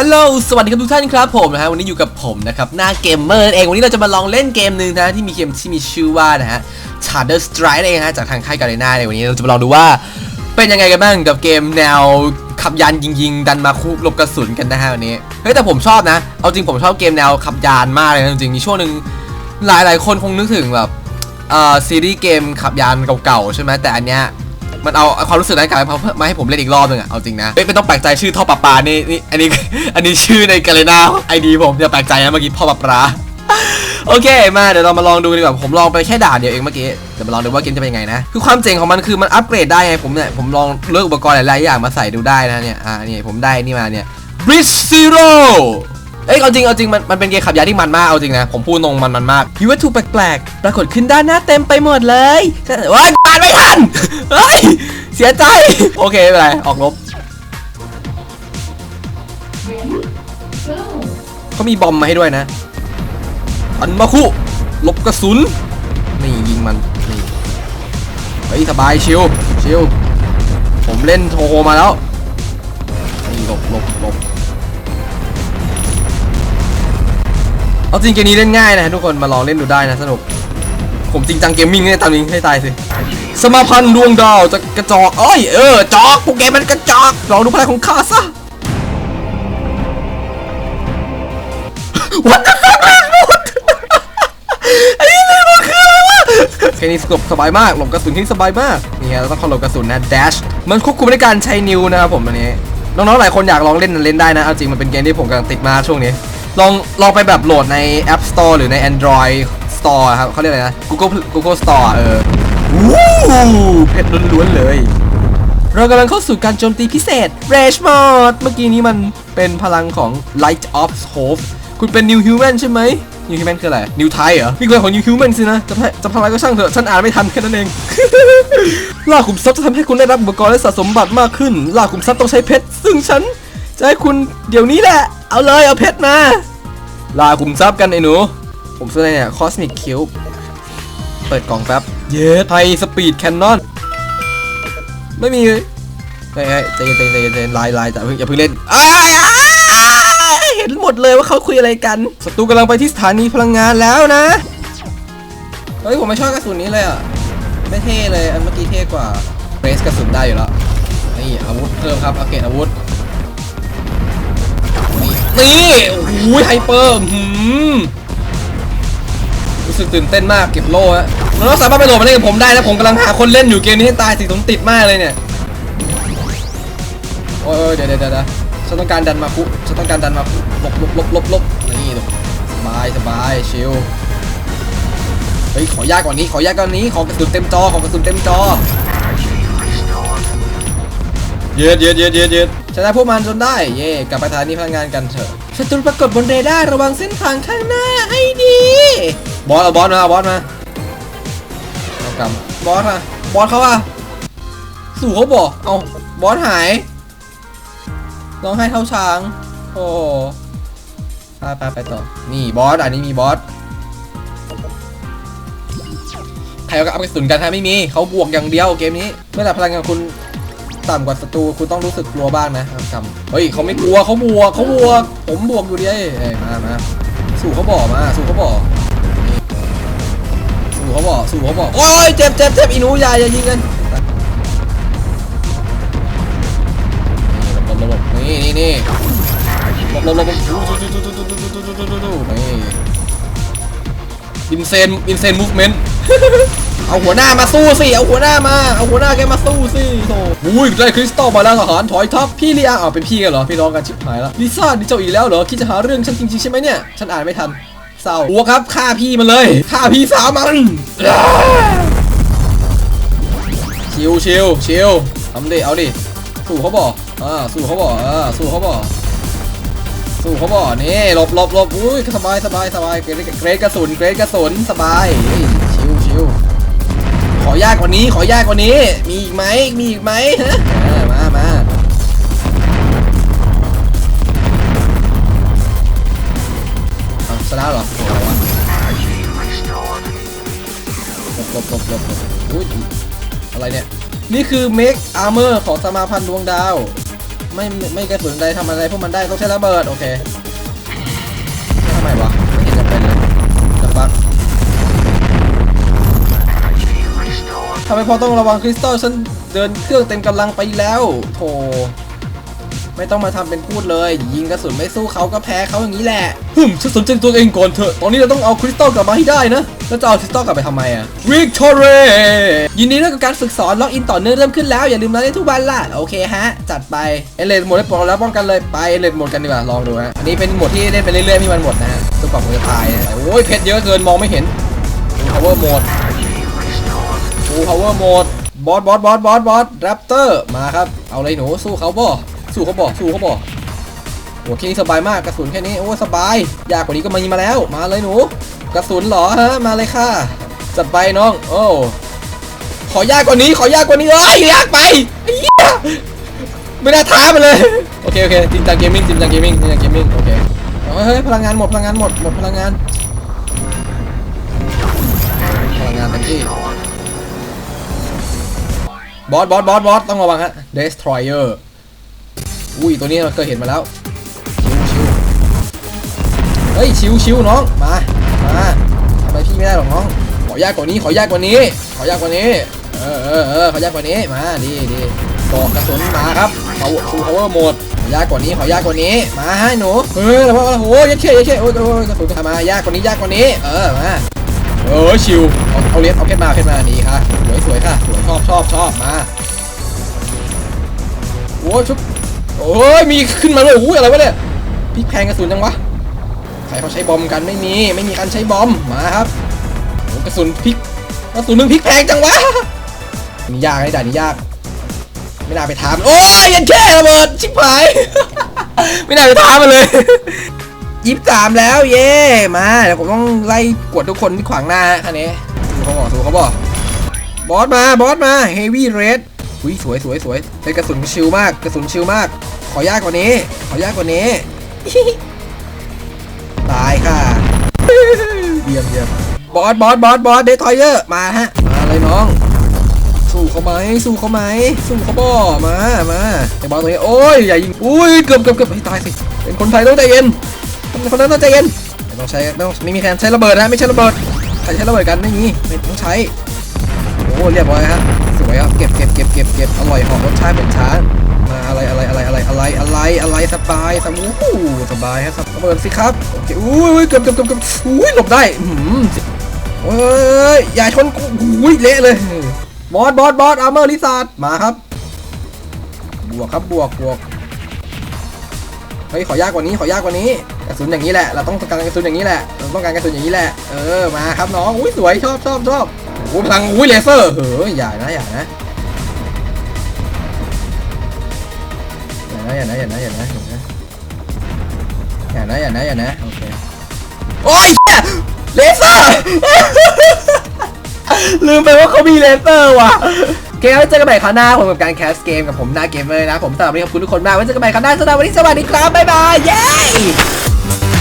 ฮัลโหล สวัสดีครับทุกท่านครับผมนะฮะ วันนี้อยู่กับผมนะครับ หน้าเกมเมอร์เอง วันนี้เราจะมาลองเล่นเกมหนึ่งนะที่มีเกมที่มีชื่อว่านะฮะ Charter Strike เองฮะ จากทางค่ายกาเลน่าในวันนี้เราจะมาลองดูว่า เป็นยังไงกันบ้างกับเกมแนวขับยานยิงๆ ดันมาคุหลบกระสุนกันนะฮะวันนี้ เฮ้ยแต่ผมชอบนะ เอาจริงผมชอบเกมแนวขับยานมากเลยนะจริงๆ มีช่วงหนึ่งหลายๆ คนคงนึกถึงแบบเอ่อซีรีส์เกมขับยานเก่าๆ ใช่ไหมแต่อันเนี้ย มันเอาความรู้สึกนั้นกลับมามาให้ผมเล่นอีกรอบหนึงอะเอาจริงนะเฮ้ยไม่ต้องแปลกใจชื่อท่อปลาปลานี่นี่อันนี้อันนี้ชื่อในกาเลนาไอดีผมอย่าแปลกใจนะเมื่อกี้พ่อปลาปลาโอเคมาเดี๋ยวเรามาลองดูดีกว่าผมลองไปแค่ด่านเดียวเองเมื่อกี้เดี๋ยวมาลองดูว่าเกมจะเป็นยังไงนะคือความเจ๋งของมันคือมันอัปเกรดได้ไงผมเนี่ยผมลองเลือกอุปกรณ์หลายๆอย่างมาใส่ดูได้นะเนี่ยอ่านี่ผมได้นี่มาเนี่ย Bridge Zero เอ้ยเอาจริงเอาจริงมันมันเป็นเกมขับยานที่มันมากเอาจริงนะผมพูดตรงมันมันมากยูวัตถุแปลกๆปรากฏขึ้นด้านหน้าเต็มไปหมดเลยว้ายอ่านไม่ทันเฮ้ยเสียใจโอเคไม่เป็นไรออกลบเขามีบอมมาให้ด้วยนะอันมาคุหลบกระสุนนี่ยิงมันนี่เฮ้ยสบายชิวชิวผมเล่นโทรมาแล้วนี่หลบหลบหลบ เอาจริงเกมนี้เล่นง่ายนะทุกคนมาลองเล่นดูได้นะสนุก ผมจริงจังเกมมิ่งเนี่ยตามนี้ให้ตายสิสมาพันธ์ดวงดาวจะกระจอกเอ้ยเออจอกพวกแกมันกระจอกลองดูพลังของข้าซะ What the fuck ไอ้นี่มันคืออะไรวะแค่นี้หลบสบายมากหลบกระสุนที่สบายมากนี่ไงเราต้องเข้าหลบกระสุนนะ dash มันควบคุมในการใช้นิ้วนะครับผมอันนี้น้องๆหลายคนอยากลองเล่นเล่นได้นะเอาจริงมันเป็นเกมที่ผมกำลังติดมาช่วงนี้ ลองลองไปแบบโหลดใน App Store หรือใน Android Store ครับเขาเรียกอะไรนะ Google Google Store เออวู้เพชรล้วนๆเลย เรากำลังเข้าสู่การโจมตีพิเศษ Rage Mode เมื่อกี้นี้มันเป็นพลังของ Light of Hope คุณเป็น New Human ใช่ไหม New Human คืออะไร New Thai เหรอนี่คือของ New Human สินะ จะพะจะพลังก็ช่างเถอะ ฉันอ่านไม่ทันแค่นั้นเอง ล่าขุมทรัพย์จะทำให้คุณได้รับอุปกรณ์และสะสมบัตรมากขึ้น ล่าขุมทรัพย์ต้องใช้เพชร ซึ่งฉัน จะให้คุณเดี๋ยวนี้แหละ เอาเลยเอาเพชรมาล่าขุมทรัพย์กันไอ้หนู ผมซื้ออะไรเนี่ย Cosmic Cube เปิดกล่องแป๊บ เย้ไทยสปีดแคนนอน ไม่มีเลยเฮ้ยเฮ้ยใจเย็นใจเย็นใจเย็นใจเย็นไลน์ไลน์แต่าเพิ่งอย่าเพิ่งเล่นอ้ายอ้ายเห็นหมดเลยว่าเขาคุยอะไรกันศัตรูกำลังไปที่สถานีพลังงานแล้วนะ เฮ้ย ผมไม่ชอบกระสุนนี้เลยอะ ไม่เท่เลย อันเมื่อกี้เท่กว่าเบรสกระสุนได้อยู่แล้ว นี่อาวุธเพิ่มครับอัปเกรดอาวุธนี่นี่ โอ้โหไฮเปอร์หืมรู้สึกตื่นเต้นมากเก็บโล่ฮะมันก็สามารถไปโหลดมาเล่นกับผมได้นะผมกำลังหาคนเล่นอยู่เกมนี้ให้ตายสิผมติดมากเลยเนี่ยโอ้ยเดี๋ยวเดี๋ยวเดี๋ยวฉันต้องการดันมาคุฉันต้องการดันมาคุลบลบลบลบลบนี่ลบสบายสบายชิลเฮ้ยขอยากกว่านี้ขอยากกว่านี้ขอกระสุนเต็มจอขอกระสุนเต็มจอเย็ดเย็ดเย็ดเย็ดเย็ดชนะพวกมันจนได้ เย่กลับไปสถานนี้พลังงานกันเถอะ ศัตรูปรากฏบนเรดาร์ระวังเส้นทางข้างหน้าให้ดี บอสเอาบอสมาเอาบอสมาเอากำบอสมาบอสเขาอะสู่เขาบอกเอาบอสหายร้องไห้เท่าช้าง โอ้ไปไปไปต่อ นี่บอสอันนี้มีบอสใครเอาเอาไปสุนกันฮะไม่มี เขาบวกอย่างเดียวเกมนี้ เมื่อไหร่พลังงานคุณ ต่ำกว่าศัตรูคุณต้องรู้สึกกลัวบ้างนะเอากำเฮ้ยเขาไม่กลัวเขาบวกเขาบวก ผมบวกอยู่ดิเอ้ยมามาสู่เขาบอกมาสู่เขาบอกสู่เขาบอกสู่เขาบอกโอ้ยเจ็บเจ็บเจ็บอีหนูอย่าอย่ายิงกันหลบหลบหลบนี่นี่นี่หลบหลบหลบนี่อินเซนอินเซนมูฟเมนต์ เอาหัวหน้ามาสู้สิ เอาหัวหน้ามา เอาหัวหน้าแกมาสู้สิโธ่อุ้ยได้คริสตัลมาแล้วทหารถอยทัพพี่เลียอ้าวเป็นพี่กันเหรอ พี่น้องกันชิบหายแล้วลิซ่านี่เจ้าอีกแล้วเหรอ คิดจะหาเรื่องฉันจริงๆใช่ไหมเนี่ย ฉันอ่านไม่ทัน เศร้าหัวครับฆ่าพี่มันเลย ฆ่าพี่สาวมันชิวชิวชิวทำดิ เอาดิ สู้เขาบอกอ่า สู้เขาบอกอ่า สู้เขาบอกสู้เขาบอกนี่หลบหลบหลบอุ้ยสบายสบายสบาย เกรดเกรดกระสุน เกรดกระสุน สบาย อยากกว่านี้ ขอยากกว่านี้ มีอีกไหมมีอีกไหมฮะมามาเอาชนะเหรอโอ้โหลบหลบหลบหลบอุ้ยอะไรเนี่ย นี่คือ Make Armor ของสมาพันธ์ดวงดาว ไม่ไม่กระสุนใดทำอะไรพวกมันได้ต้องใช้ระเบิด โอเคทำไมวะไม่เห็นจะเป็น ทำไมพอต้องระวังคริสตัลฉันเดินเครื่องเต็มกำลังไปแล้วโธ่ไม่ต้องมาทำเป็นพูดเลย ยิงกระสุนไม่สู้เขาก็แพ้เขาอย่างนี้แหละหึมฉันสนใจตัวเองก่อนเถอะ ตอนนี้เราต้องเอาคริสตัลกลับมาให้ได้นะ แล้วจะเอาคริสตัลกลับไปทำไมอะวิกตอรียินดีด้วยกับการฝึกสอนล็อกอินต่อเนื่องเริ่มขึ้นแล้ว อย่าลืมมาเล่นทุกวันล่ะ โอเคฮะ จัดไป เอเลนหมดได้ปลดแล้วป้องกันเลยไปเอเลนหมดกันดีกว่า ลองดูฮะ อันนี้เป็นหมดที่เล่นไปเรื่อยๆที่มันหมดนะฮะจนกว่าผมจะตายนะโอ้ยเพชรเยอะเกินมองไม่เห็น power mode full power mode บอสบอสบอสบอสบอสแรปเตอร์มาครับ เอาเลยหนูสู้เขาบ่สู้เขาบ่สู้เขาบ่โอ้แค่นี้สบายมากกระสุนแค่นี้โอ้สบาย ยากกว่านี้ก็มีมาแล้ว มาเลยหนู กระสุนหรอฮะมาเลยค่ะจัดไปน้อง โอ้ขอยากกว่านี้ขอยากกว่านี้เอ้ยยากไปไม่น่าท้ามันเลยโอเคโอเคจริงจังเกมมิ่งจริงจังเกมมิ่งจริงจังเกมมิ่งโอเคเฮ้ยพลังงานหมดพลังงานหมดหมดพลังงานพลังงานเต็มที่ บอสบอสบอสบอสต้องระวังฮะ destroyer อุ้ยตัวนี้เราเคยเห็นมาแล้วชิวชิวเฮ้ยชิวชิวน้องมามาทำไมพี่ไม่ได้หรอกน้องขอยากกว่านี้ขอยากกว่านี้ ขอยากกว่านี้เออเออเออขอยากกว่านี้มาดีดีบอกกระสุนมาครับเขาฟูพาวเวอร์หมดยากกว่านี้ขอยากกว่านี้มาให้หนูเออแล้วว่าโอ้ยยัดเช่ยัดเช่โอ้ยโอ้ยกระสุนมายากกว่านี้ยากกว่านี้เออมา ออชิวเอาเอาเลสเอาเพชรมาเอาเพชรมานี่ค่ะสวยสวยค่ะสวยชอบชอบชอบมาโอ้ชุบโอ้ยมีขึ้นมาเลยโอ้ยอะไรวะเนี่ยพลิกแพงกระสุนจังวะใครเขาใช้บอมกันไม่มีไม่มีการใช้บอมมาครับโอ้กระสุนพิกกระสุนมึงพิกแพงจังวะนี่ยากไอ้ด่านนี่ยาก ไม่น่าไปถามโอ้ยยันแค่ระเบิดชิบหาย ไม่น่าไปถามมันเลย ยี่สิบสามแล้วเย่มาเดี๋ยวผมต้องไล่กดทุกคนที่ขวางหน้าคันนี้ดูเขาบอกดูเขาบอกบอสมาบอสมาเฮฟวี่เรดอุ้ยสวยสวยสวยเป็นกระสุนชิลมากกระสุนชิลมาก ขอยากกว่านี้ ขอยากกว่านี้ตายค่ะเยี่ยมเยี่ยมบอสบอสบอสบอสเดทอยเยอร์มาฮะมาเลยน้อง สู้เขาไหมสู้เขาไหมสู้เขาบ่มามาไอ้บอสตัวนี้โอ้ยอย่ายิงอุ้ยเกือบเกือบเกือบให้ตายสิเป็นคนไทยต้องใจเย็น คนนั้นต้องใจเย็นไม่ต้องใช้ไม่ต้องไม่มีใครใช้ระเบิดนะไม่ใช่ระเบิดใครใช้ระเบิดกันไม่มีไม่ต้องใช้โอ้เรียบร้อยฮะสวยครับเก็บเก็บเก็บเก็บเก็บอร่อยหอมรสชาติเหมือนช้ามาอะไรอะไรอะไรอะไรอะไรอะไรอะไรสบายสมูสบายฮะระเบิดสิครับโอเคอุ้ยเกือบเกือบเกือบเกือบอุ้ยหลบได้อื้อหือโอ้ยอย่าชนกูอุ้ยเละเลยบอสบอสบอสอาร์เมอร์ลิซาร์ดมาครับ บวกครับบวกบวกเฮ้ยขอยากกว่านี้ขอยากกว่านี้ กระสุนอย่างนี้แหละ เราต้องการกระสุนอย่างนี้แหละ เราต้องการกระสุนอย่างนี้แหละ เออ มาครับน้อง อุ้ยสวยชอบชอบชอบโอ้พลัง อุ้ยเลเซอร์ เฮ้ยอย่านะอย่านะอย่านะอย่านะอย่านะอย่านะอย่านะอย่านะอย่านะอย่านะโอเค โอ้ยเลเซอร์ ลืมไปว่าเขามีเลเซอร์ว่ะเคไว้เจอกันใหม่คราวหน้าผมกับการแคสเกมกับผมหน้าเกมเลยนะ ผมสำหรับวันนี้ขอบคุณทุกคนมากไว้เจอกันใหม่คราวหน้าสำหรับวันนี้สวัสดีครับ บ๊ายบาย เย้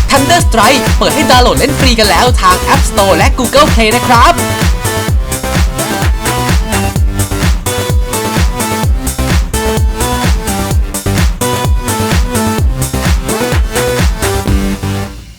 Thunder Strike เปิดให้ดาวน์โหลดเล่นฟรีกันแล้วทาง App Store และ Google Play นะครับ